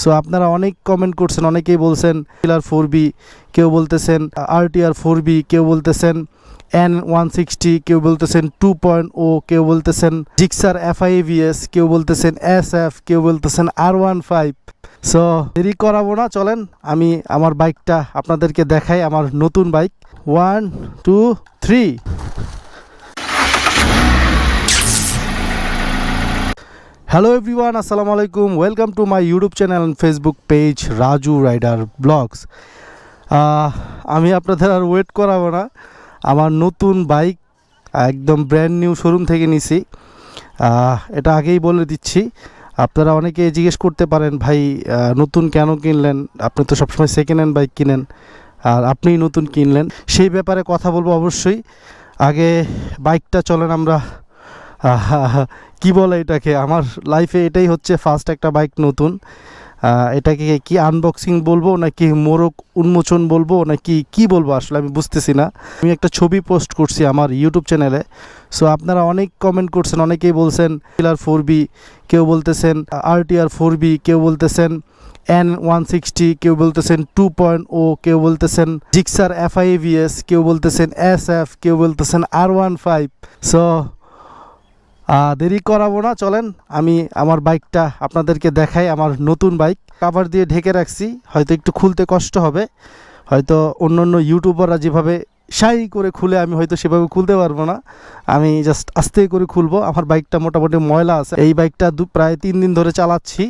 So আপনারা অনেক comment করছেন, অনেকেই বলছেন টিলার ফোর বি কেউ বলতেছেন আরটিআর ফোর বি কেউ বলতেছেন এন ওয়ান সিক্সটি কেউ বলতেছেন টু পয়েন্ট ও কেউ বলতেছেন জিক্সার এফআইভিএস কেউ বলতেছেন এস এফ কেউ বলতেছেন আর ওয়ান ফাইভ সো দেরি করাবো না, চলেন, আমি আমার বাইকটা আপনাদেরকে দেখাই, আমার নতুন bike one two three hello everyone আসসালামু আলাইকুম welcome to my YouTube channel and Facebook page Raju rider vlogs আমি আপনাদের আর ওয়েট করাবো না। আমার নতুন বাইক একদম ব্র্যান্ড নিউ শোরুম থেকে নিছি। এটা আগেই বলে দিচ্ছি। আপনারা অনেকে জিজ্ঞেস করতে পারেন, ভাই নতুন কেন কিনলেন? আপনি তো সবসময় সেকেন্ড হ্যান্ড বাইক কিনেন। আর আপনিই নতুন কিনলেন? সেই ব্যাপারে কথা বলব অবশ্যই। আগে বাইকটা চলেন আমরা। কি বলে এটাকে? আমার লাইফে এটাই হচ্ছে ফার্স্ট একটা বাইক নতুন। এটাকে কি আনবক্সিং বলব, নাকি মোরক উন্মোচন বলব, নাকি কি বলব আসলে আমি বুঝতেছি না। আমি একটা ছবি পোস্ট করছি আমার ইউটিউব চ্যানেলে সো আপনারা অনেক কমেন্ট করছেন, অনেকেই বলছেন টিলার ফোর বি কেউ বলতেছেন আরটিআর ফোর বি কেউ বলতেছেন এন ওয়ান সিক্সটি কেউ বলতেছেন টু পয়েন্ট ও কেউ বলতেছেন জিক্সার এফআইভিএস কেউ বলতেছেন এস এফ কেউ বলতেছেন আর ওয়ান ফাইভ সো দেরি করাবো না, চলেন, আমি আমার বাইকটা আপনাদেরকে দেখাই, আমার নতুন বাইক। কাভার দিয়ে ঢেকে রাখছি, হয়তো একটু খুলতে কষ্ট হবে, হয়তো অন্য অন্য ইউটিউবাররা যেভাবে শাই করে খুলে, আমি হয়তো সেভাবে খুলতে পারব না। আমি জাস্ট আস্তে করে খুলবো, আমার বাইকটা মোটামুটি ময়লা আছে। এই বাইকটা দু প্রায় তিন দিন ধরে চালাচ্ছি।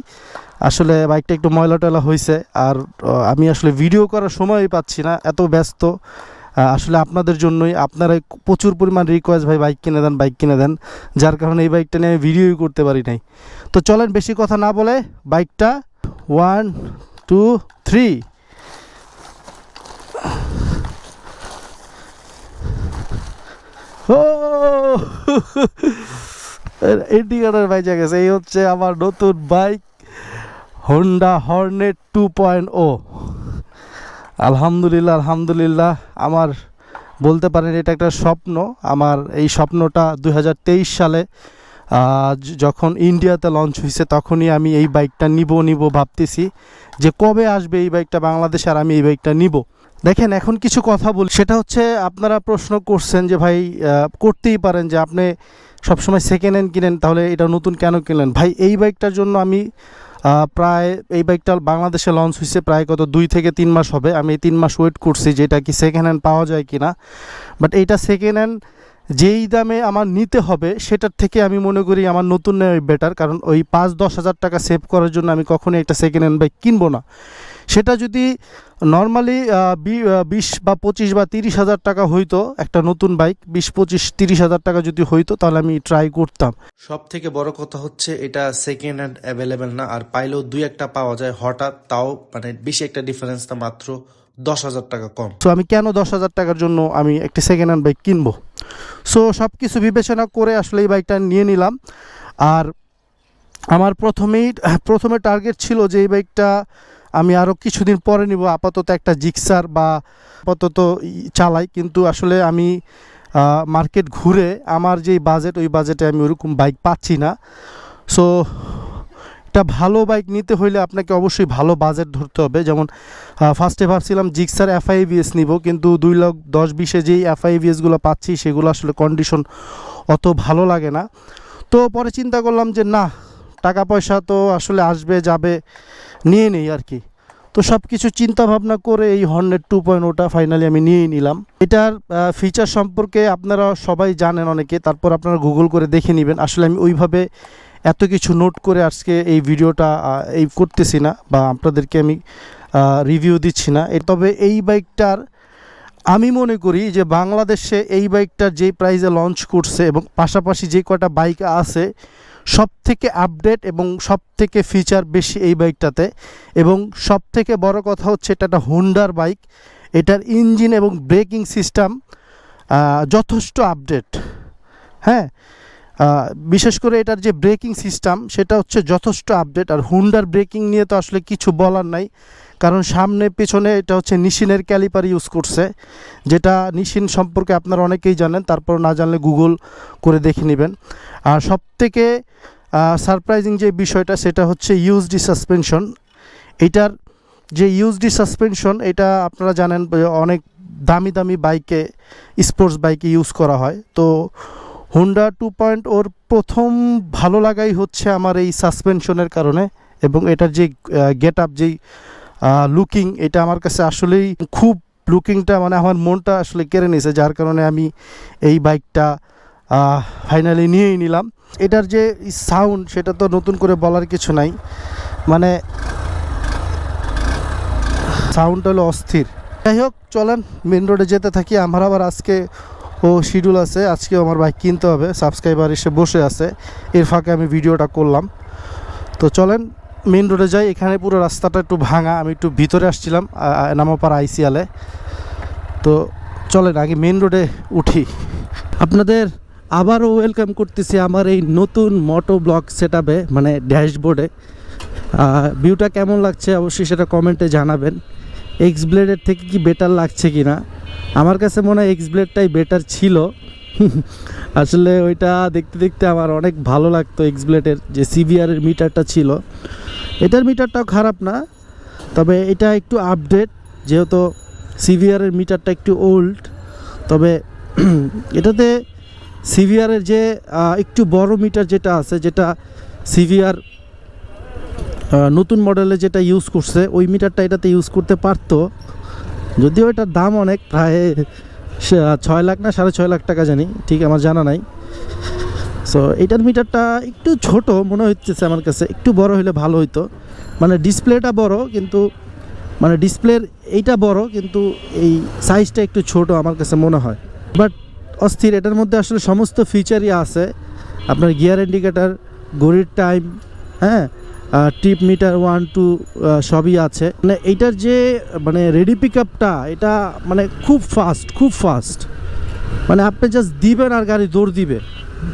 আসলে বাইকটা একটু ময়লা টয়লা হয়েছে আর আমি আসলে ভিডিও করার সময়ই পাচ্ছি না, এত ব্যস্ত। আসলে আপনাদের জন্যই আপনারা প্রচুর পরিমাণ রিকোয়েস্ট ভাই বাইক কিনে দেন বাইক কিনে দেন। যার কারণে এই বাইকটা নিয়ে আমি ভিডিওই করতে পারি নাই। তো চলেন বেশি কথা না বলে বাইকটা ওয়ান টু থ্রি ও! ইন্ডিকেটার বাইজা গেছে, এই হচ্ছে আমার নতুন bike Honda Hornet two point ও আলহামদুলিল্লাহ আলহামদুলিল্লাহ। আমার বলতে পারেন এটা একটা স্বপ্ন। আমার এই স্বপ্নটা দুই হাজার তেইশ সালে যখন ইন্ডিয়াতে লঞ্চ হয়েছে তখনই আমি এই বাইকটা নিব নিব ভাবতেছি যে কবে আসবে এই বাইকটা বাংলাদেশে আর আমি এই বাইকটা নিব। দেখেন, এখন কিছু কথা বল। সেটা হচ্ছে, আপনারা প্রশ্ন করছেন যে, ভাই করতেই পারেন যে, আপনি সবসময় সেকেন্ড হ্যান্ড কিনেন, তাহলে এটা নতুন কেন কিনলেন? ভাই, এই বাইকটার জন্য আমি প্রায় এই বাইকটা বাংলাদেশে লঞ্চ হয়েছে প্রায় কত দুই থেকে তিন মাস হবে। আমি এই তিন মাস ওয়েট করছি যেটা কি সেকেন্ড হ্যান্ড পাওয়া যায় কি না বাট এইটা সেকেন্ড হ্যান্ড যেই দামে আমার নিতে হবে, সেটার থেকে আমি মনে করি আমার নতুন বেটার কারণ ওই পাঁচ দশ হাজার টাকা সেভ করার জন্য আমি কখনোই একটা সেকেন্ড হ্যান্ড বাইক কিনবো না। সেটা যদি নর্মালি বিশ বা পঁচিশ বা তিরিশ হাজার টাকা হইতো একটা নতুন বাইক বিশ, পঁচিশ, তিরিশ হাজার টাকা যদি হইতো, তাহলে আমি ট্রাই করতাম। সব থেকে বড় কথা হচ্ছে এটা সেকেন্ড হ্যান্ড অ্যাভেলেবেল না, আর পাইলেও দুই একটা পাওয়া যায় হঠাৎ, তাও মানে বেশি একটা ডিফারেন্স না মাত্র দশ হাজার টাকা কম। সো আমি কেন দশ হাজার টাকার জন্য আমি একটি সেকেন্ড হ্যান্ড বাইক কিনবো? সো সব কিছু বিবেচনা করে আসলে এই বাইকটা নিয়ে নিলাম। আর আমার প্রথমেই, প্রথমে টার্গেট ছিল যে এই বাইকটা আমি আরও কিছুদিন পরে নিব। আপাতত একটা জিক্সার বা আপাতত চালাই। কিন্তু আসলে আমি মার্কেট ঘুরে আমার যেই বাজেট ওই বাজেটে আমি ওরকম বাইক পাচ্ছি না। সো একটা ভালো বাইক নিতে হইলে আপনাকে অবশ্যই ভালো বাজেট ধরতে হবে। যেমন ফার্স্টে ভাবছিলাম জিক্সার এফআইভিএস নিব, কিন্তু দুই লাখ দশ বিশে যেই এফআইভিএসগুলো পাচ্ছি, সেগুলো আসলে কন্ডিশন অত ভালো লাগে না। তো পরে চিন্তা করলাম যে, না, টাকা পয়সা তো আসলে আসবে, যাবে, নিয়ে নেই আর কি। তো সব কিছু চিন্তা ভাবনা করে এই হর্নেট টু পয়েন্ট ওটা ফাইনালি আমি নিয়েই নিলাম। এটার ফিচার সম্পর্কে আপনারা সবাই জানেন অনেকে, তারপর আপনারা গুগল করে দেখে নেবেন। আসলে আমি ওইভাবে এত কিছু নোট করে আজকে এই ভিডিওটা এই করতেছি না বা আপনাদেরকে আমি রিভিউ দিচ্ছি না। তবে এই বাইকটার আমি মনে করি যে বাংলাদেশে এই বাইকটার যেই প্রাইজে লঞ্চ করছে এবং পাশাপাশি যে কটা বাইক আছে সব থেকে আপডেট এবং সব থেকে ফিচার বেশি এই বাইকটাতে এবং সব থেকে বড় কথা হচ্ছে এটা একটা হুন্ডার বাইক এটার ইঞ্জিন এবং ব্রেকিং সিস্টেম যথেষ্ট আপডেট হ্যাঁ? বিশেষ করে এটার যে ব্রেকিং সিস্টেম, সেটা হচ্ছে যথেষ্ট আপডেট। আর হুন্ডার ব্রেকিং নিয়ে তো আসলে কিছু বলার নাই। কারণ সামনে, পেছনে এটা হচ্ছে নিশিনের ক্যালিপার ইউজ করছে, যেটা নিশিন সম্পর্কে আপনারা অনেকেই জানেন, তারপর না জানলে গুগল করে দেখে নেবেন। আর সব থেকে সারপ্রাইজিং যে বিষয়টা, সেটা হচ্ছে ইউজডি সাসপেনশন এটার যে ইউজডি সাসপেনশন এটা আপনারা জানেন, অনেক দামি দামি বাইকে স্পোর্টস বাইকে ইউজ করা হয়। তো হুন্ডা টু পয়েন্ট ওর প্রথম ভালো লাগাই হচ্ছে আমার এই সাসপেনশনের কারণে এবং এটার যে গেট আপ যেই লুকিং এটা আমার কাছে আসলেই খুব লুকিংটা মানে আমার মনটা আসলে কেড়ে নিয়েছে, যার কারণে আমি এই বাইকটা ফাইনালি নিয়েই নিলাম। এটার যে সাউন্ড সেটা তো নতুন করে বলার কিছু নাই। মানে সাউন্ডটা হলো অস্থির। যাই হোক, চলেন মেন রোডে যেতে থাকি। আমার আবার আজকে ও শিডিউল আছে, আজকেও আমার বাইক কিনতে হবে, সাবস্ক্রাইবার এসে বসে আছে, এর ফাঁকে আমি ভিডিওটা করলাম। তো চলেন মেন রোডে যাই, এখানে পুরো রাস্তাটা একটু ভাঙা, আমি একটু ভিতরে আসছিলাম নামাপাড়া আইসিয়ালে তো চলেন, আগে মেন রোডে উঠি। আপনাদের আবারও ওয়েলকাম করতেছি আমার এই নতুন মোটো ব্লগ সেট মানে ড্যাশবোর্ডে ভিউটা কেমন লাগছে অবশ্যই সেটা কমেন্টে জানাবেন। এক্স ব্লেডের থেকে কি বেটার লাগছে কি না আমার কাছে মনে হয় এক্স ব্লেডটাই বেটার ছিল। আসলে ওইটা দেখতে দেখতে আমার অনেক ভালো লাগতো এক্স ব্লেডের যে সিভিআরের মিটারটা ছিল। এটার মিটারটাও খারাপ না, তবে এটা একটু আপডেট যেহেতু সিভিআরের মিটারটা একটু ওল্ড তবে এটাতে সিভিআরের যে একটু বড় মিটার যেটা আছে, যেটা সিভিআর নতুন মডেলে যেটা ইউজ করছে, ওই মিটারটা এটাতে ইউজ করতে পারতো। যদিও এটার দাম অনেক, প্রায় ছয় লাখ না সাড়ে ছয় লাখ টাকা জানি, ঠিক আমার জানা নাই। সো এটার মিটারটা একটু ছোট মনে হচ্ছে আমার কাছে, একটু বড় হলে ভালো হইতো। মানে ডিসপ্লেটা বড়, কিন্তু মানে ডিসপ্লের এইটা বড়, কিন্তু এই সাইজটা একটু ছোট আমার কাছে মনে হয়। বাট অস্থির, এটার মধ্যে আসলে সমস্ত ফিচারই আছে। আপনার গিয়ার ইন্ডিকেটার ঘড়ির টাইম হ্যাঁ? টিপ মিটার ওয়ান, টু সবই আছে। মানে এইটার যে মানে রেডি পিক আপটা এটা মানে খুব ফাস্ট খুব ফাস্ট মানে আপনি জাস্ট দিবেন আর গাড়ি দৌড় দিবে।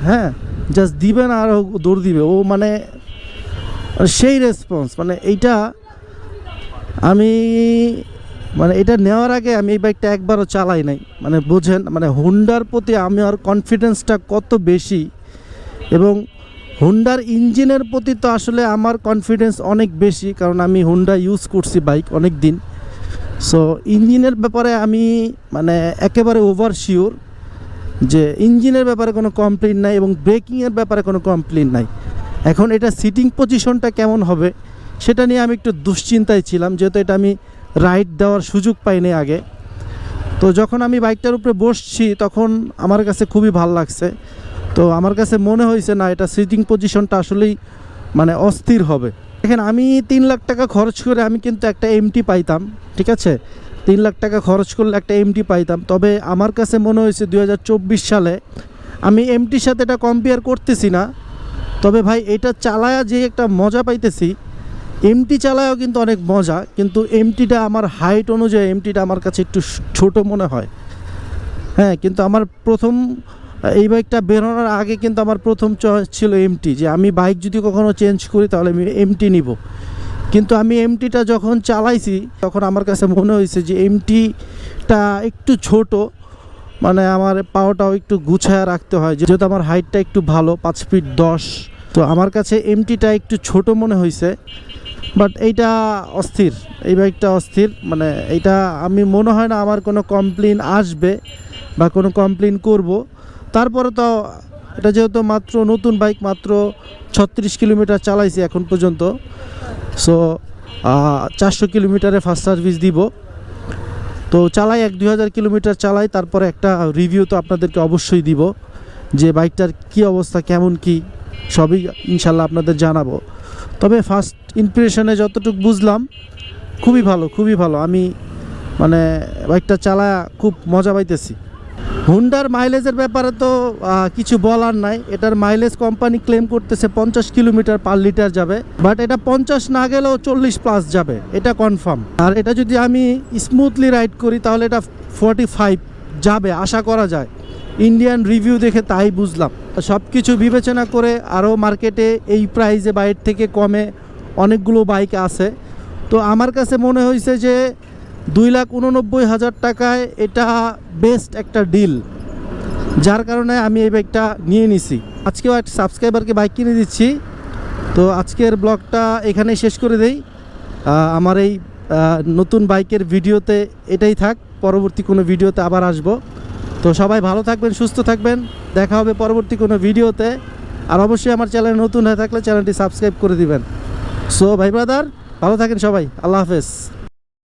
হ্যাঁ? জাস্ট দিবেন আর দৌড় দিবে। ও মানে সেই রেসপন্স মানে এইটা আমি মানে এটা নেওয়ার আগে আমি এই বাইকটা একবারও চালাই নাই। মানে বোঝেন মানে হুন্ডার প্রতি আমার কনফিডেন্সটা কত বেশি এবং হুন্ডার ইঞ্জিনের প্রতি তো আসলে আমার কনফিডেন্স অনেক বেশি, কারণ আমি হুন্ডা ইউজ করছি বাইক অনেক দিন সো ইঞ্জিনের ব্যাপারে আমি মানে একেবারে ওভার শিওর যে ইঞ্জিনের ব্যাপারে কোনো কমপ্লেন নাই এবং ব্রেকিংয়ের ব্যাপারে কোনো কমপ্লেন নাই। এখন এটা সিটিং পজিশনটা কেমন হবে, সেটা নিয়ে আমি একটু দুশ্চিন্তায় ছিলাম, যেহেতু এটা আমি রাইড দেওয়ার সুযোগ পাইনি আগে। তো যখন আমি বাইকটার উপরে বসছি, তখন আমার কাছে খুবই ভালো লাগছে। তো আমার কাছে মনে হয়েছে না, এটা সিটিং পজিশনটা আসলেই মানে অস্থির হবে। দেখেন, আমি তিন লাখ টাকা খরচ করে আমি কিন্তু একটা এমটি পাইতাম, ঠিক আছে? তিন লাখ টাকা খরচ করলে একটা এমটি পাইতাম। তবে আমার কাছে মনে হয়েছে দু হাজার চব্বিশ সালে আমি এমটির সাথে এটা কম্পেয়ার করতেছি না। তবে ভাই, এটা চালায়া যে একটা মজা পাইতেছি এমটি চালায়ও কিন্তু অনেক মজা, কিন্তু এমটিটা আমার হাইট অনুযায়ী এমটিটা আমার কাছে একটু ছোট মনে হয়। হ্যাঁ কিন্তু আমার প্রথম এই বাইকটা বেরোনোর আগে কিন্তু আমার প্রথম চয়েস ছিল এমটি যে আমি বাইক যদি কখনো চেঞ্জ করি তাহলে আমি এমটি নিব। কিন্তু আমি এমটিটা যখন চালাইছি, তখন আমার কাছে মনে হয়েছে যে এমটিটা একটু ছোট মানে আমার পাওয়াটাও একটু গুছায় রাখতে হয়, যেহেতু আমার হাইটটা একটু ভালো, পাঁচ ফিট দশ। তো আমার কাছে এমটিটা একটু ছোট মনে হয়েছে বাট এইটা অস্থির, এই বাইকটা অস্থির মানে এইটা আমি মনে হয় না আমার কোনো কমপ্লেন আসবে বা কোনো কমপ্লেন করব। তারপরে তো এটা যেহেতু মাত্র নতুন বাইক, মাত্র ছত্রিশ কিলোমিটার চালাইছি এখন পর্যন্ত। সো চারশো কিলোমিটারে ফার্স্ট সার্ভিস দিব। তো চালাই এক দুই হাজার কিলোমিটার চালাই, তারপরে একটা রিভিউ তো আপনাদেরকে অবশ্যই দিব যে বাইকটার কি অবস্থা, কেমন কি, সবই ইনশাল্লাহ আপনাদের জানাব। তবে ফার্স্ট ইমপ্রেশনে যতটুকু বুঝলাম, খুবই ভালো খুবই ভালো। আমি মানে বাইকটা চালায়া খুব মজা পাইতেছি। হুন্ডার মাইলেজের ব্যাপারে তো কিছু বলার নাই। এটার মাইলেজ কোম্পানি ক্লেম করতেছে পঞ্চাশ কিলোমিটার পার লিটার যাবে। বাট এটা পঞ্চাশ না গেলেও চল্লিশ প্লাস যাবে। এটা কনফার্ম আর এটা যদি আমি স্মুথলি রাইড করি, তাহলে এটা ফর্টি ফাইভ যাবে, আশা করা যায়। ইন্ডিয়ান রিভিউ দেখে তাই বুঝলাম। সব কিছু বিবেচনা করে আরও মার্কেটে এই প্রাইজে বাইরের থেকে কমে অনেকগুলো বাইক আছে। তো আমার কাছে মনে হয়েছে যে দুই লাখ উননব্বই হাজার টাকায় এটা বেস্ট একটা ডিল যার কারণে আমি এই বাইকটা নিয়ে নিছি। আজকেও একটা সাবস্ক্রাইবারকে বাইক কিনে দিচ্ছি। তো আজকের ব্লগটা এখানেই শেষ করে দেই। আমার এই নতুন বাইকের ভিডিওতে এটাই থাক। পরবর্তী কোনো ভিডিওতে আবার আসব। তো সবাই ভালো থাকবেন, সুস্থ থাকবেন। দেখা হবে পরবর্তী কোনো ভিডিওতে। আর অবশ্যই আমার চ্যানেল নতুন হয়ে থাকলে চ্যানেলটি সাবস্ক্রাইব করে দিবেন। সো ভাই ব্রাদার ভালো থাকেন সবাই। আল্লাহ হাফেজ।